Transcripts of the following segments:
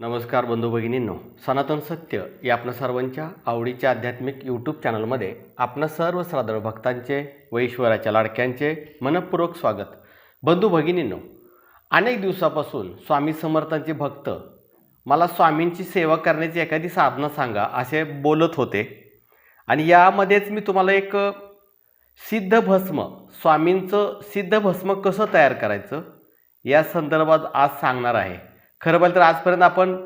नमस्कार बंधू भगिनींनो सनातन सत्य या आपल्या सर्वांच्या आवडीच्या आध्यात्मिक यूट्यूब चॅनलमध्ये आपणा सर्व श्राद्ध भक्तांचे व ईश्वराच्या लाडक्यांचे मनपूर्वक स्वागत. बंधू भगिनींनो अनेक दिवसापासून स्वामी समर्थांचे भक्त मला स्वामींची सेवा करण्याची एखादी साधनं सांगा असे बोलत होते. आणि यामध्येच मी तुम्हाला एक सिद्ध भस्म स्वामींचं सिद्ध भस्म कसं तयार करायचं या संदर्भात आज सांगणार आहे. खरं बोल तर आजपर्यंत आपण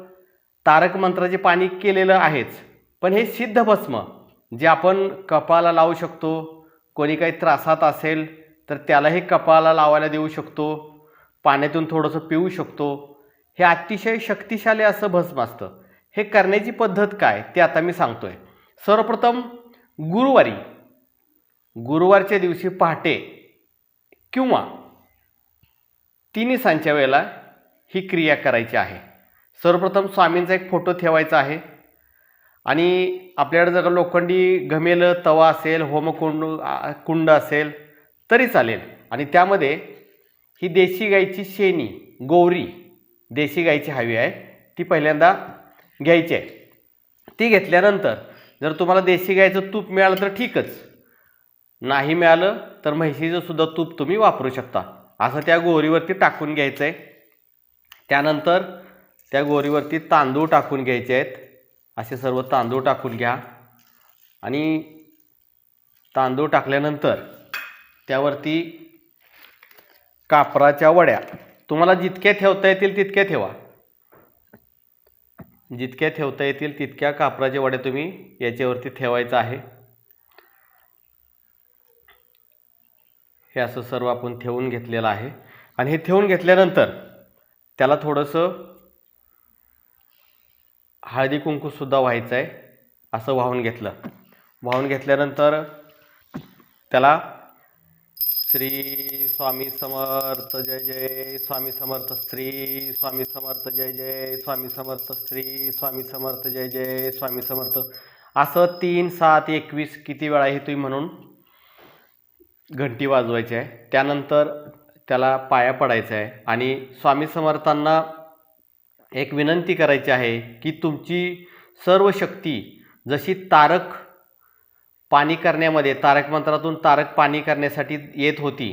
तारक मंत्राचे पाणी केलेलं आहेच. पण हे सिद्ध भस्म जे आपण कपाला लावू शकतो कोणी काही त्रासात असेल तर त्यालाही कपाला लावायला देऊ शकतो पाण्यातून थोडंसं पिऊ शकतो. हे अतिशय शक्तिशाली असं भस्म असतं. हे करण्याची पद्धत काय ते आता मी सांगतो आहे सर्वप्रथम गुरुवारी गुरुवारच्या दिवशी पहाटे किंवा तिन्ही सांच्या वेळेला ही क्रिया करायची आहे. सर्वप्रथम स्वामींचा एक फोटो ठेवायचा आहे. आणि आपल्याकडे जर लोखंडी घमेलं तवा असेल होमकुंड कुंड असेल तरी चालेल. आणि त्यामध्ये ही देशी गाईची शेणी गोवरी देशी गाईची हवी आहे ती पहिल्यांदा घ्यायची आहे. ती घेतल्यानंतर जर तुम्हाला देशी गाईचं तूप मिळालं तर ठीकच. नाही मिळालं तर म्हैशीचं सुद्धा तूप तुम्ही वापरू शकता. असं त्या गोरीवरती टाकून घ्यायचं आहे त्यानंतर त्या गोरीवरती तांदूळ टाकून घ्यायचे आहेत. असे सर्व तांदूळ टाकून घ्या. आणि तांदूळ टाकल्यानंतर त्यावरती कापराच्या वड्या. तुम्हाला जितक्या ठेवता येतील तितक्या ठेवा. जितक्या ठेवता येतील तितक्या कापराच्या वड्या तुम्ही याच्यावरती ठेवायचं आहे. हे असं सर्व आपण ठेवून घेतलेलं आहे. आणि हे ठेवून घेतल्यानंतर त्याला थोडंसं हळदी कुंकूसुद्धा व्हायचं आहे असं वाहून घेतलं. वाहून घेतल्यानंतर त्याला श्री स्वामी समर्थ जय जय स्वामी समर्थ श्री स्वामी समर्थ जय जय स्वामी समर्थ श्री स्वामी समर्थ जय जय स्वामी समर्थ. असं तीन सात एकवीस किती वेळा हे तुम्ही म्हणून घंटी वाजवायची आहे. त्यानंतर त्याला पाया पडायचं आहे. आणि स्वामी समर्थांना एक विनंती करायची आहे की तुमची सर्व शक्ती जशी तारक पाणी करण्यामध्ये तारक मंत्रातून तारक पाणी करण्यासाठी येत होती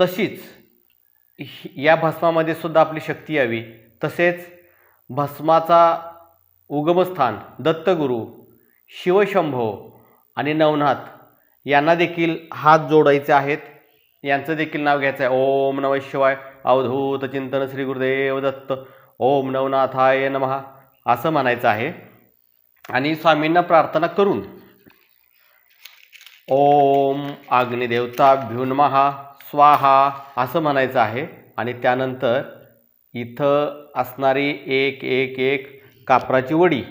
तशीच या भस्मामध्ये सुद्धा आपली शक्ती यावी. तसेच भस्माचा उगमस्थान दत्तगुरू शिवशंभो आणि नवनाथ यांना देखील हात जोडायचे आहेत. यांचं देखील नाव घ्यायचं आहे. ओम नमः शिवाय अवधूत चिंतन श्री गुरुदेव दत्त. ओम नवनाथाय नमः. असं म्हणायचं आहे. आणि स्वामींना प्रार्थना करून. ओम अग्निदेवता भ्युन्महा स्वाहा. असं म्हणायचं आहे. आणि त्यानंतर इथं असणारी एक एक एक कापराची वडी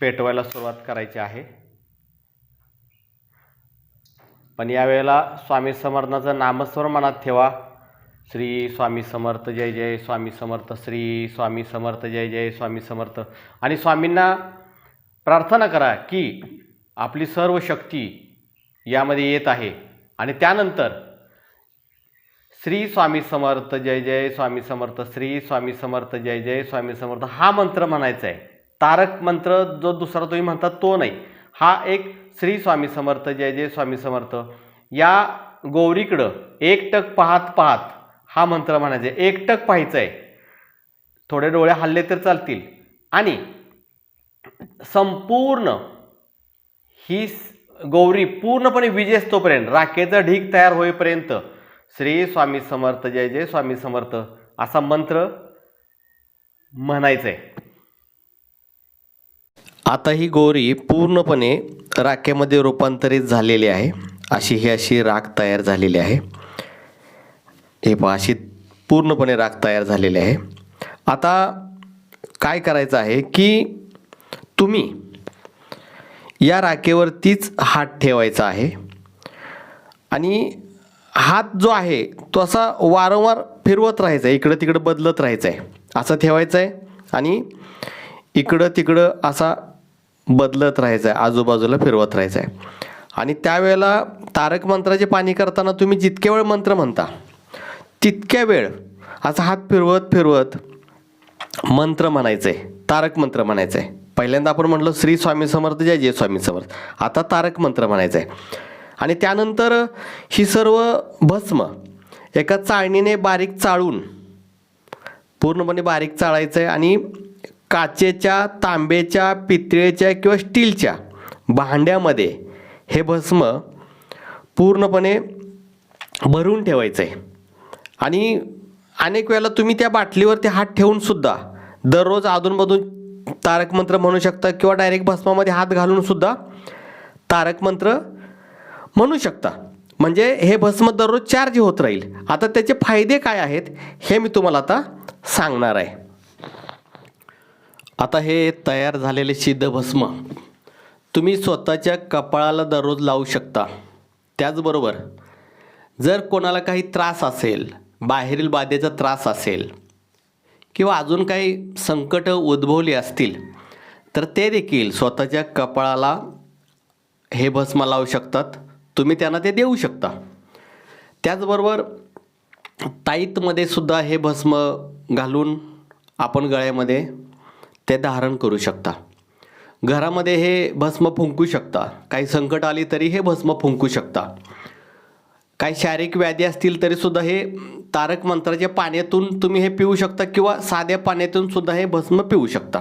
पेटवायला सुरुवात करायची आहे. पण यावेळेला स्वामी समर्थाचं नामस्वर मनात ठेवा. श्री स्वामी समर्थ जय जय स्वामी समर्थ श्री स्वामी समर्थ जय जय स्वामी समर्थ. आणि स्वामींना प्रार्थना करा की आपली सर्व शक्ती यामध्ये येत आहे. आणि त्यानंतर श्री स्वामी समर्थ जय जय स्वामी समर्थ श्री स्वामी समर्थ जय जय स्वामी समर्थ हा मंत्र म्हणायचा आहे. तारक मंत्र जो दुसरा तुम्ही म्हणता तो नाही. हा एक श्री स्वामी समर्थ जय जय स्वामी समर्थ. या गौरीकडं एकटक पाहत पाहत हा मंत्र म्हणायचा आहे एकटक पाहायचं आहे थोडे डोळे हल्ले तर चालतील. आणि संपूर्ण ही गौरी पूर्णपणे विजेस्तोपर्यंत राखेचा ढीग तयार होईपर्यंत श्री स्वामी समर्थ जय जय स्वामी समर्थ असा मंत्र म्हणायचा आहे आता ही गोरी पूर्णपणे राखेमध्ये रूपांतरित झालेली आहे. अशी ही अशी राख तयार झालेली आहे. हे पहा अशी पूर्णपणे राख तयार झालेली आहे. आता काय करायचं आहे की तुम्ही या राखेवरतीच हात ठेवायचा आहे. आणि हात जो आहे तो असा वारंवार फिरवत राहायचा आहे. इकडं तिकडं बदलत राहायचं आहे. असं ठेवायचं आहे. आणि इकडं तिकडं असा बदलत राहायचं आहे आजूबाजूला फिरवत राहायचं आहे आणि त्यावेळेला तारक मंत्राचे पाणी करताना तुम्ही जितके वेळ मंत्र म्हणता तितक्या वेळ असा हात फिरवत फिरवत मंत्र म्हणायचं आहे तारक मंत्र म्हणायचं आहे पहिल्यांदा आपण म्हटलं श्री स्वामी समर्थ जय जय स्वामी समर्थ. आता तारक मंत्र म्हणायचं आहे आणि त्यानंतर ही सर्व भस्म एका चाळणीने बारीक चाळून पूर्णपणे बारीक चाळायचं आहे आणि काचेच्या तांब्याच्या पितळेच्या किंवा स्टीलच्या भांड्यामध्ये हे भस्म पूर्णपणे भरून ठेवायचं आहे आणि अनेक वेळेला तुम्ही त्या बाटलीवरती हात ठेवूनसुद्धा दररोज अधूनमधून तारक मंत्र म्हणू शकता किंवा डायरेक्ट भस्मामध्ये हात घालूनसुद्धा तारकमंत्र तारक मंत्र म्हणू शकता. म्हणजे हे भस्म दररोज चार्ज होत राहील. आता त्याचे फायदे काय आहेत हे मी तुम्हाला आता सांगणार आहे. आता हे तयार झालेले सिद्ध भस्म तुम्ही स्वतःच्या कपाळाला दररोज लावू शकता. त्याचबरोबर जर कोणाला काही त्रास असेल बाहेरील बाधेचा त्रास असेल किंवा अजून काही संकटं उद्भवली असतील तर ते देखील स्वतःच्या कपाळाला हे भस्म लावू शकतात. तुम्ही त्यांना ते देऊ शकता. त्याचबरोबर ताईतमध्ये सुद्धा हे भस्म घालून आपण गळ्यामध्ये ते धारण करू शकता. घरामध्ये हे भस्म फुंकू शकता. काही संकट आली तरी हे भस्म फुंकू शकता. काही शारीरिक व्याधी असतील तरीसुद्धा हे तारक मंत्राच्या पाण्यातून तुम्ही हे पिऊ शकता किंवा साध्या पाण्यातून सुद्धा हे भस्म पिऊ शकता.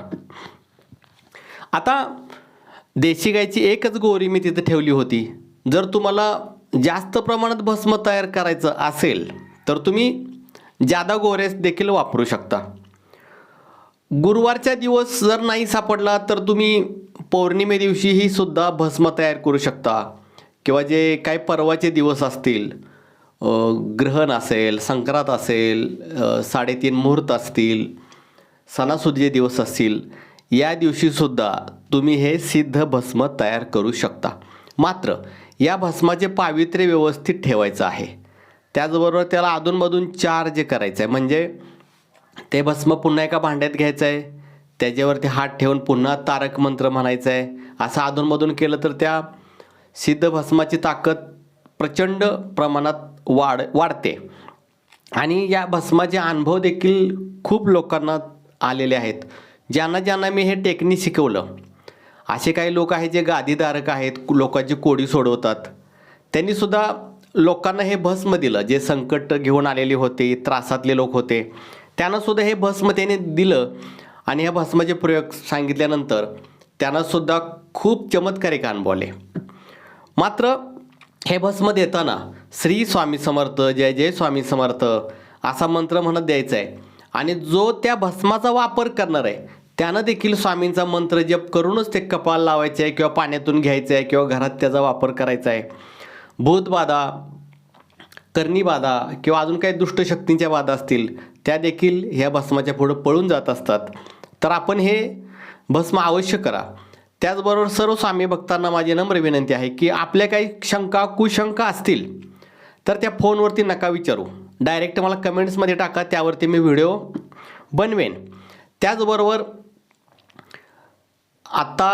आता देशी गायची एकच गोरी मी तिथे ठेवली होती. जर तुम्हाला जास्त प्रमाणात भस्म तयार करायचं असेल तर तुम्ही जादा गोऱ्यास देखील वापरू शकता. गुरुवारच्या दिवस जर नाही सापडला तर तुम्ही पौर्णिमे दिवशीही सुद्धा भस्म तयार करू शकता. किंवा जे काही पर्वाचे दिवस असतील ग्रहण असेल संक्रांत असेल साडेतीन मुहूर्त असतील सणासुदीचे दिवस असतील या दिवशीसुद्धा तुम्ही हे सिद्ध भस्म तयार करू शकता. मात्र या भस्माचे पावित्र्य व्यवस्थित ठेवायचं आहे. त्याचबरोबर त्याला अधूनमधून चार्ज करायचं आहे म्हणजे ते भस्म पुन्हा एका भांड्यात घ्यायचं आहे त्याच्यावरती हात ठेवून पुन्हा तारक मंत्र म्हणायचं आहे असं अधूनमधून केलं तर त्या सिद्ध भस्माची ताकद प्रचंड प्रमाणात वाढ वाढते. आणि या भस्माचे अनुभव देखील खूप लोकांना आलेले आहेत. ज्यांना ज्यांना मी हे टेक्निक शिकवलं. असे काही लोक आहेत जे गादीधारक आहेत लोकांची कोडी सोडवतात. त्यांनीसुद्धा लोकांना हे भस्म दिलं. जे संकट घेऊन आलेले होते त्रासातले लोक होते. त्यांनासुद्धा हे भस्म त्याने दिलं आणि ह्या भस्माचे प्रयोग सांगितल्यानंतर त्यांनासुद्धा खूप चमत्कारिक अनुभवले मात्र हे भस्म देताना श्री स्वामी समर्थ जय जय स्वामी समर्थ असा मंत्र म्हणत द्यायचा आहे आणि जो त्या भस्माचा वापर करणार आहे त्यानं देखील स्वामींचा मंत्र जप करूनच ते कपाल लावायचे आहे किंवा पाण्यातून घ्यायचं आहे किंवा घरात त्याचा वापर करायचा आहे भूतबाधा कर्णीबाधा किंवा अजून काही दुष्टशक्तींच्या बाधा असतील त्या देखील ह्या भस्माच्या पुढं पळून जात असतात. तर आपण हे भस्म अवश्य करा. त्याचबरोबर सर्व स्वामी भक्तांना माझी नम्र विनंती आहे की आपल्या काही शंका कुशंका असतील तर त्या फोनवरती नका विचारू. डायरेक्ट मला कमेंट्समध्ये टाका त्यावरती मी व्हिडिओ बनवेन. त्याचबरोबर आत्ता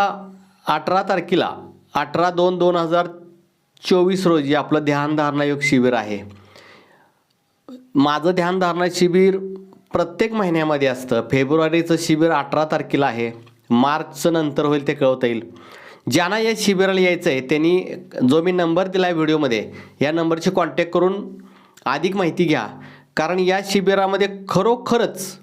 अठरा तारखेला अठरा दोन दोन हजार चोवीस रोजी आपलं ध्यानधारणा योग शिबिर आहे. माझं ध्यानधारणा शिबिर प्रत्येक महिन्यामध्ये असतं. फेब्रुवारीचं शिबिर अठरा तारखेला आहे. मार्चचं नंतर होईल ते कळवता येईल. ज्यांना या शिबिराला यायचं आहे त्यांनी जो मी नंबर दिला आहे व्हिडिओमध्ये या नंबरशी कॉन्टॅक्ट करून अधिक माहिती घ्या. कारण या शिबिरामध्ये खरोखरच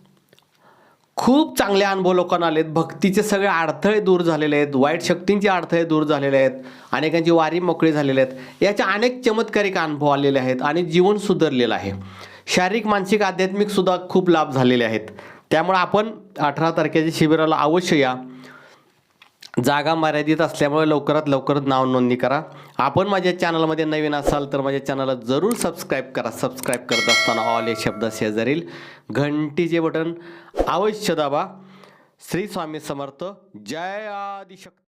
खूप चांगले अनुभव लोकांना आलेत. भक्तीचे सगळे अडथळे दूर झालेले आहेत. वाईट शक्तींचे अडथळे दूर झालेले आहेत. अनेकांची वारी मोकळी झालेली आहेत. याचे अनेक चमत्कारिक अनुभव आलेले आहेत आणि जीवन सुधारलेलं आहे. शारीरिक मानसिक आध्यात्मिक सुद्धा खूप लाभ झालेले आहेत. त्यामुळे आपण अठरा तारखेच्या शिबिराला अवश्य या. जागा मर्यादित असल्यामुळे लवकरात लवकर नाव नोंदणी करा. आपण माझ्या चॅनलमध्ये नवीन असाल तर माझ्या चॅनलला जरूर सबस्क्राईब करा. सबस्क्राईब करत असताना ऑल या शब्द शेजारील घंटीचे बटन अवश्य दाबा. श्री स्वामी समर्थ. जय आदिशक्ती.